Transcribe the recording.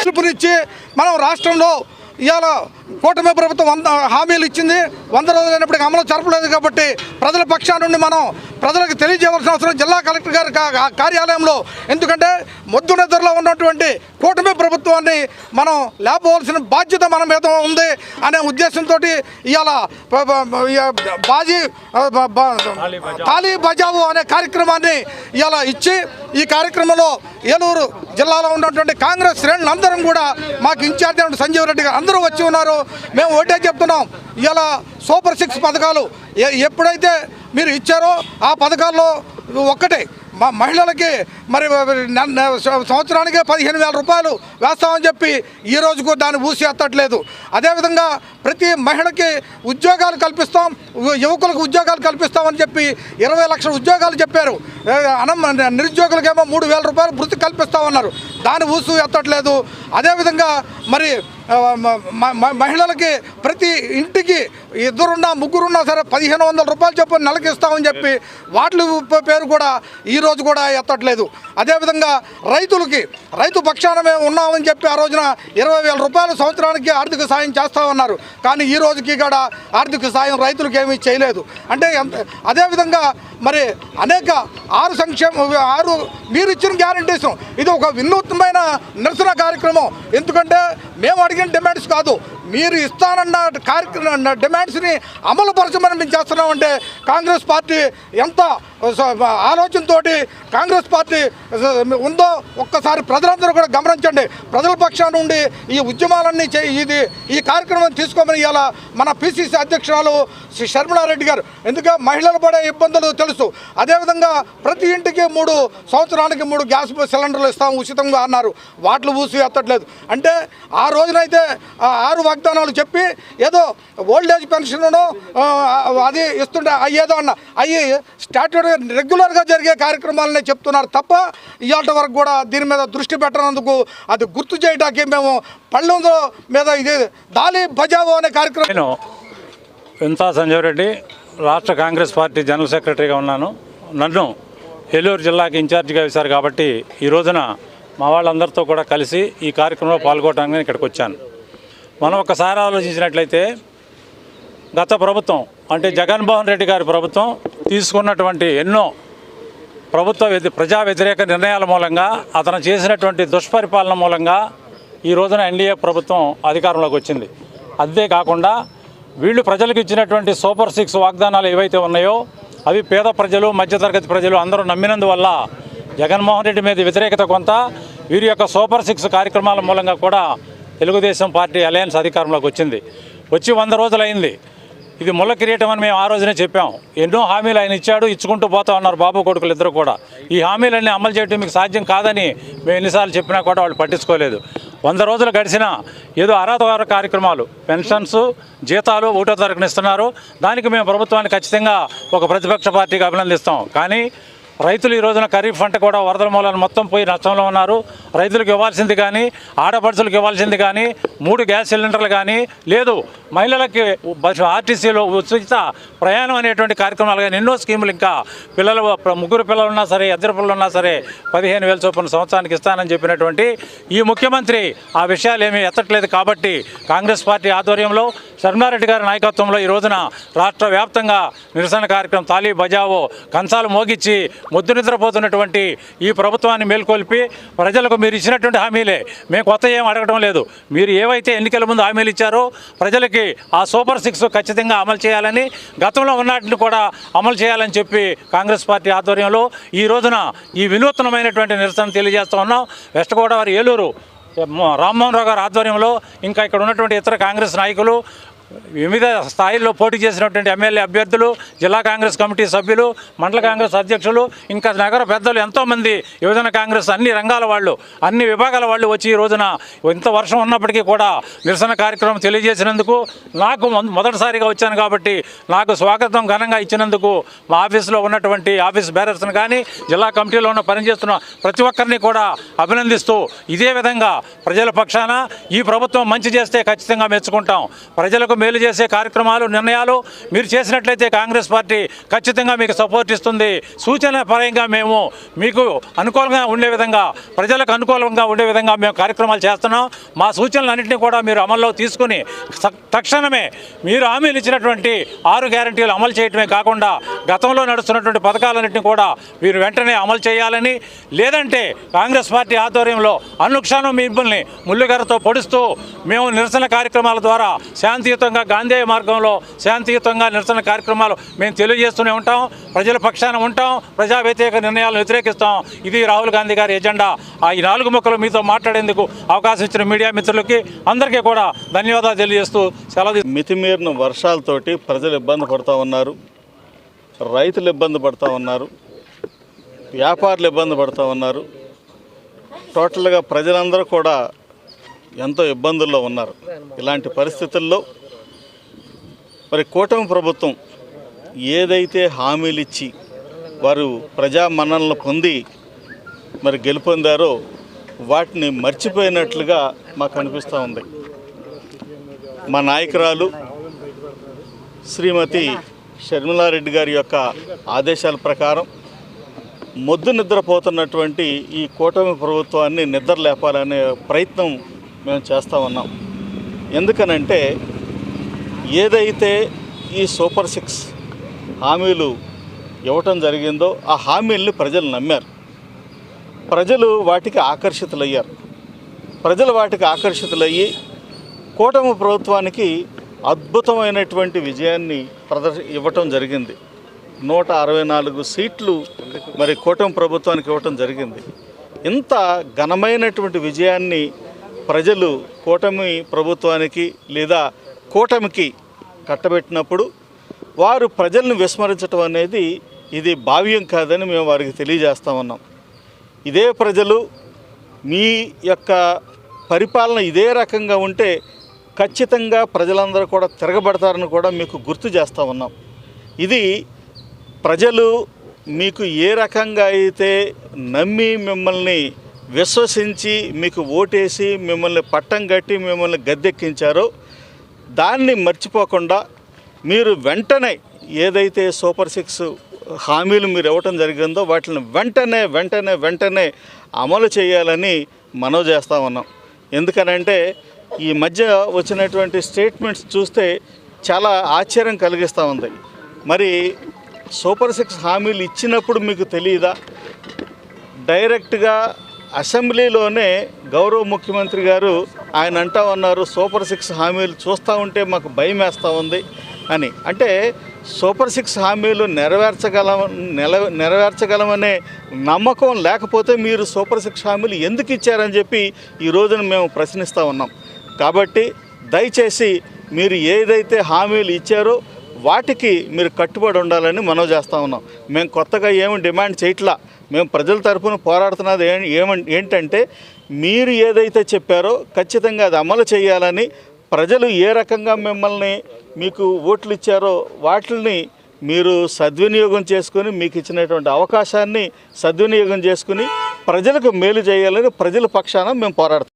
పిలుపునిచ్చి మనం రాష్ట్రంలో ఇవాళ కూటమి ప్రభుత్వం వంద హామీలు ఇచ్చింది. వంద రోజులైనప్పటికీ అమలు జరపలేదు కాబట్టి ప్రజల పక్షా నుండి మనం ప్రజలకు తెలియజేయవలసిన అవసరం జిల్లా కలెక్టర్ గారి కార్యాలయంలో. ఎందుకంటే మొద్దు నిద్రలో ఉన్నటువంటి కూటమి ప్రభుత్వాన్ని మనం లేపవలసిన బాధ్యత మన మీద ఉంది అనే ఉద్దేశంతో ఇవాళ బాజీ తాలీ బజావు. అనే కార్యక్రమాన్ని ఇలా ఇచ్చి ఈ కార్యక్రమంలో ఏలూరు జిల్లాలో ఉన్నటువంటి కాంగ్రెస్ శ్రేణులందరం కూడా మాకు ఇన్ఛార్జ్ అయిన సంజీవ్ రెడ్డి గారు అందరూ వచ్చి ఉన్నారు. మేము ఒకటే చెప్తున్నాం. ఇలా సూపర్ సిక్స్ పథకాలు ఎప్పుడైతే మీరు ఇచ్చారో ఆ పథకాల్లో ఒక్కటే మహిళలకి మరి సంవత్సరానికే సంవత్సరానికి పదిహేను వేల రూపాయలు వేస్తామని చెప్పి ఈ రోజుకు దాన్ని ఊసి ఎత్తట్లేదు. అదేవిధంగా ప్రతి మహిళకి ఉద్యోగాలు కల్పిస్తాం యువకులకు ఉద్యోగాలు కల్పిస్తామని చెప్పి ఇరవై లక్షల ఉద్యోగాలు చెప్పారు. అనం నిరుద్యోగులకేమో మూడు వేల రూపాయలు వృత్తి కల్పిస్తామన్నారు. దాన్ని ఊసు ఎత్తట్లేదు. అదేవిధంగా మరి మహిళలకి ప్రతి ఇంటికి ఇద్దరున్నా ముగ్గురున్నా సరే పదిహేను వందల రూపాయలు చొప్పున నెలకి ఇస్తామని చెప్పి వాటి పేరు కూడా ఈ రోజు కూడా ఎత్తట్లేదు. అదేవిధంగా రైతులకి రైతు పక్షాన మేము ఉన్నామని చెప్పి ఆ రోజున ఇరవై వేల రూపాయలు సంవత్సరానికి ఆర్థిక సాయం చేస్తామన్నారు. కానీ ఈ రోజుకి కూడా ఆర్థిక సాయం రైతులకు ఏమీ చేయలేదు. అంటే ఎంత అదేవిధంగా మరి అనేక ఆరు సంక్షేమ ఆరు మీరు ఇచ్చిన గ్యారంటీస్ ఇది ఒక వినూత్నమైన నిరసన కార్యక్రమం. ఎందుకంటే మేము అడిగిన డిమాండ్స్ కాదు. మీరు ఇస్తానన్న కార్యక్రమం డిమాండ్స్ని అమలు పరచమని మేము చేస్తున్నామంటే కాంగ్రెస్ పార్టీ ఎంత ఆలోచనతో కాంగ్రెస్ పార్టీ ఉందో ఒక్కసారి ప్రజలందరూ కూడా గమనించండి. ప్రజల పక్షాన నుండి ఈ ఉద్యమాలన్నీ చే ఇది ఈ కార్యక్రమం తీసుకోమని ఇలా మన పిసిసి అధ్యక్షురాలు శ్రీ శర్మిళారెడ్డి గారు. ఎందుకంటే మహిళలు పడే ఇబ్బందులు తెలుసు. అదేవిధంగా ప్రతి ఇంటికి మూడు సంవత్సరానికి మూడు గ్యాస్ సిలిండర్లు ఇస్తాం ఉచితంగా అన్నారు. వాటిలు ఊసి ఎత్తట్లేదు అంటే ఆ రోజునైతే ఆరు వాగ్దానాలు చెప్పి ఏదో ఓల్డేజ్ పెన్షన్ను అది ఇస్తుంటే అయ్యేదో అన్న అయ్యి స్టాట్యూడ్ రెగ్యులర్గా జరిగే కార్యక్రమాలనే చెప్తున్నారు తప్ప ఇవాళ వరకు కూడా దీని మీద దృష్టి పెట్టనందుకు అది గుర్తు చేయడానికి మేము పళ్ళెం మీద ఇది దాలి బజావో అనే కార్యక్రమం నేను వింతా సంజయ్ రెడ్డి రాష్ట్ర కాంగ్రెస్ పార్టీ జనరల్ సెక్రటరీగా ఉన్నాను. నన్ను ఏలూరు జిల్లాకి ఇన్ఛార్జిగా వేశారు కాబట్టి ఈ రోజున మా వాళ్ళందరితో కూడా కలిసి ఈ కార్యక్రమంలో పాల్గొనడానికి ఇక్కడికి వచ్చాను. మనం ఒకసారి ఆలోచించినట్లయితే గత ప్రభుత్వం అంటే జగన్మోహన్ రెడ్డి గారి ప్రభుత్వం తీసుకున్నటువంటి ఎన్నో ప్రభుత్వ వ్యతి ప్రజా వ్యతిరేక నిర్ణయాల మూలంగా అతను చేసినటువంటి దుష్పరిపాలన మూలంగా ఈ రోజున ఎన్డీఏ ప్రభుత్వం అధికారంలోకి వచ్చింది. అదే కాకుండా వీళ్ళు ప్రజలకు ఇచ్చినటువంటి సూపర్ సిక్స్ వాగ్దానాలు ఏవైతే ఉన్నాయో అవి పేద ప్రజలు మధ్యతరగతి ప్రజలు అందరూ నమ్మినందువల్ల జగన్మోహన్ రెడ్డి మీద వ్యతిరేకత కొంత వీరి యొక్క సూపర్ సిక్స్ కార్యక్రమాల మూలంగా కూడా తెలుగుదేశం పార్టీ అలయన్స్ అధికారంలోకి వచ్చింది. వచ్చి వంద రోజులైంది. ఇది ముళ్ళ కిరీటం అని మేము ఆ రోజునే చెప్పాం. ఎన్నో హామీలు ఆయన ఇచ్చాడు ఇచ్చుకుంటూ పోతా ఉన్నారు బాబు కొడుకులు ఇద్దరు కూడా. ఈ హామీలన్నీ అమలు చేయడం మీకు సాధ్యం కాదని మేము ఎన్నిసార్లు చెప్పినా కూడా వాళ్ళు పట్టించుకోలేదు. వంద రోజులు గడిచినా ఏదో అర్హత కార్యక్రమాలు పెన్షన్స్ జీతాలు ఒకటో తారీఖున ఇస్తున్నారు దానికి మేము ప్రభుత్వాన్ని ఖచ్చితంగా ఒక ప్రతిపక్ష పార్టీకి అభినందిస్తాం. కానీ రైతులు ఈ రోజున ఖరీఫ్ పంట కూడా వరదల మూలాలు మొత్తం పోయి నష్టంలో ఉన్నారు. రైతులకు ఇవ్వాల్సింది కానీ ఆడపడుచులకు ఇవ్వాల్సింది కానీ మూడు గ్యాస్ సిలిండర్లు కానీ లేదు మహిళలకి బస్ ఆర్టీసీలో ఉచిత ప్రయాణం అనేటువంటి కార్యక్రమాలు కానీ ఎన్నో స్కీములు ఇంకా పిల్లలు ముగ్గురు పిల్లలు ఉన్నా సరే ఇద్దరు పిల్లలు ఉన్నా సరే పదిహేను వేల చొప్పున సంవత్సరానికి ఇస్తానని చెప్పినటువంటి ఈ ముఖ్యమంత్రి ఆ విషయాలు ఏమీ ఎత్తట్లేదు కాబట్టి కాంగ్రెస్ పార్టీ ఆధ్వర్యంలో శర్మారెడ్డి గారి నాయకత్వంలో ఈ రోజున రాష్ట్ర వ్యాప్తంగా నిరసన కార్యక్రమం తాలీ బజావో కంచాలు మోగించి ముద్దు నిద్రపోతున్నటువంటి ఈ ప్రభుత్వాన్ని మేల్కొల్పి ప్రజలకు మీరు ఇచ్చినటువంటి హామీలే. మేము కొత్త ఏం అడగడం లేదు. మీరు ఏవైతే ఎన్నికల ముందు హామీలు ఇచ్చారో ప్రజలకి ఆ సూపర్ సిక్స్ ఖచ్చితంగా అమలు చేయాలని గతంలో ఉన్నటిని కూడా అమలు చేయాలని చెప్పి కాంగ్రెస్ పార్టీ ఆధ్వర్యంలో ఈ రోజున ఈ వినూత్నమైనటువంటి నిరసన తెలియజేస్తూ ఉన్నాం. వెస్ట్ గోదావరి ఏలూరు రామ్మోహన్ రావు గారి ఆధ్వర్యంలో ఇంకా ఇక్కడ ఉన్నటువంటి ఇతర కాంగ్రెస్ నాయకులు వివిధ స్థాయిల్లో పోటీ చేసినటువంటి ఎమ్మెల్యే అభ్యర్థులు జిల్లా కాంగ్రెస్ కమిటీ సభ్యులు మండల కాంగ్రెస్ అధ్యక్షులు ఇంకా నగర పెద్దలు ఎంతోమంది యువజన కాంగ్రెస్ అన్ని రంగాల వాళ్ళు అన్ని విభాగాల వాళ్ళు వచ్చి ఈ రోజున ఇంత వర్షం ఉన్నప్పటికీ కూడా నిరసన కార్యక్రమం తెలియజేసినందుకు నాకు మొ- మొదటిసారిగా వచ్చాను కాబట్టి నాకు స్వాగతం ఘనంగా ఇచ్చినందుకు మా ఆఫీసులో ఉన్నటువంటి ఆఫీస్ బేరర్స్ని కానీ జిల్లా కమిటీలో ఉన్న పనిచేస్తున్న ప్రతి ఒక్కరిని కూడా అభినందిస్తూ ఇదే విధంగా ప్రజల పక్షాన ఈ ప్రభుత్వం మంచి చేస్తే ఖచ్చితంగా మెచ్చుకుంటాం. ప్రజలకు మేలు చేసే కార్యక్రమాలు నిర్ణయాలు మీరు చేసినట్లయితే కాంగ్రెస్ పార్టీ ఖచ్చితంగా మీకు సపోర్ట్ ఇస్తుంది. సూచన పరంగా మేము మీకు అనుకూలంగా ఉండే విధంగా ప్రజలకు అనుకూలంగా ఉండే విధంగా మేము కార్యక్రమాలు చేస్తున్నాం. మా సూచనలన్నింటినీ కూడా మీరు అమల్లో తీసుకుని తక్షణమే మీరు హామీలు ఇచ్చినటువంటి ఆరు గ్యారంటీలు అమలు చేయటమే కాకుండా గతంలో నడుస్తున్నటువంటి పథకాలన్నింటినీ కూడా మీరు వెంటనే అమలు చేయాలని లేదంటే కాంగ్రెస్ పార్టీ ఆధ్వర్యంలో అనుక్షణం మిమ్మల్ని ముళ్ళుగారితో పొడుస్తూ మేము నిరసన కార్యక్రమాల ద్వారా శాంతియుతంగా గాంధేయ మార్గంలో శాంతియుతంగా నిరసన కార్యక్రమాలు మేము తెలియజేస్తూనే ఉంటాం. ప్రజల పక్షాన ఉంటాం. ప్రజా వ్యతిరేక నిర్ణయాలను వ్యతిరేకిస్తాం. ఇది రాహుల్ గాంధీ గారి ఎజెండా. ఆ ఈ నాలుగు మొక్కలు మీతో మాట్లాడేందుకు అవకాశం ఇచ్చిన మీడియా మిత్రులకి అందరికీ కూడా ధన్యవాదాలు తెలియజేస్తూ సెలవు మితిమీరిన వర్షాలతోటి ప్రజలు ఇబ్బంది పడుతూ ఉన్నారు. రైతులు ఇబ్బంది పడుతూ ఉన్నారు. వ్యాపారులు ఇబ్బంది పడుతూ ఉన్నారు. టోటల్గా ప్రజలందరూ కూడా ఎంతో ఇబ్బందుల్లో ఉన్నారు. ఇలాంటి పరిస్థితుల్లో మరి కూటమి ప్రభుత్వం ఏదైతే హామీలు ఇచ్చి వారు ప్రజా మన్ననలు పొంది మరి గెలుపొందారో వాటిని మర్చిపోయినట్లుగా మాకు అనిపిస్తూ ఉంది. మా నాయకురాలు శ్రీమతి షర్మిలారెడ్డి గారి యొక్క ఆదేశాల ప్రకారం మొద్దు నిద్రపోతున్నటువంటి ఈ కూటమి ప్రభుత్వాన్ని నిద్ర లేపాలనే ప్రయత్నం మేము చేస్తూ ఉన్నాం. ఎందుకనంటే ఏదైతే ఈ సూపర్ సిక్స్ హామీలు ఇవ్వటం జరిగిందో ఆ హామీల్ని ప్రజలు నమ్మారు. ప్రజలు వాటికి ఆకర్షితులయ్యారు. ప్రజలు వాటికి ఆకర్షితులయ్యి కూటమి ప్రభుత్వానికి అద్భుతమైనటువంటి విజయాన్ని ప్రదర్శ ఇవ్వటం జరిగింది. నూట అరవై నాలుగు సీట్లు మరి కూటమి ప్రభుత్వానికి ఇవ్వటం జరిగింది. ఇంత ఘనమైనటువంటి విజయాన్ని ప్రజలు కూటమి ప్రభుత్వానికి లేదా కూటమికి కట్టబెట్టినప్పుడు వారు ప్రజలను విస్మరించడం అనేది ఇది భావ్యం కాదని మేము వారికి తెలియజేస్తా ఉన్నాం. ఇదే ప్రజలు మీ యొక్క పరిపాలన ఇదే రకంగా ఉంటే ఖచ్చితంగా ప్రజలందరూ కూడా తిరగబడతారని కూడా మీకు గుర్తు చేస్తూ ఉన్నాం. ఇది ప్రజలు మీకు ఏ రకంగా అయితే నమ్మి మిమ్మల్ని విశ్వసించి మీకు ఓటేసి మిమ్మల్ని పట్టం కట్టి మిమ్మల్ని గద్దెక్కించారో దాన్ని మర్చిపోకుండా మీరు వెంటనే ఏదైతే సూపర్ సిక్స్ హామీలు మీరు ఇవ్వటం జరిగిందో వాటిని వెంటనే వెంటనే వెంటనే అమలు చేయాలని మనవి చేస్తూ ఉన్నాం. ఎందుకనంటే ఈ మధ్య వచ్చినటువంటి స్టేట్మెంట్స్ చూస్తే చాలా ఆశ్చర్యం కలిగిస్తూ ఉంది. మరి సూపర్ సిక్స్ హామీలు ఇచ్చినప్పుడు మీకు తెలియదా డైరెక్ట్గా అసెంబ్లీలోనే గౌరవ ముఖ్యమంత్రి గారు ఆయన అంటా ఉన్నారు సూపర్ సిక్స్ హామీలు చూస్తూ ఉంటే మాకు భయం వేస్తూ ఉంది అని. అంటే సూపర్ సిక్స్ హామీలు నెరవేర్చగలం నెల నెరవేర్చగలమనే నమ్మకం లేకపోతే మీరు సూపర్ సిక్స్ హామీలు ఎందుకు ఇచ్చారని చెప్పి ఈ రోజున మేము ప్రశ్నిస్తూ ఉన్నాం. కాబట్టి దయచేసి మీరు ఏదైతే హామీలు ఇచ్చారో వాటికి మీరు కట్టుబడి ఉండాలని మనవి చేస్తూ ఉన్నాం. మేము కొత్తగా ఏమి డిమాండ్ చేయట్లా. మేము ప్రజల తరఫున పోరాడుతున్నది ఏమ ఏంటంటే మీరు ఏదైతే చెప్పారో ఖచ్చితంగా అది అమలు చేయాలని ప్రజలు ఏ రకంగా మిమ్మల్ని మీకు ఓట్లు ఇచ్చారో వాటిని మీరు సద్వినియోగం చేసుకుని మీకు ఇచ్చినటువంటి అవకాశాన్ని సద్వినియోగం చేసుకుని ప్రజలకు మేలు చేయాలని ప్రజల పక్షాన మేము పోరాడుతాం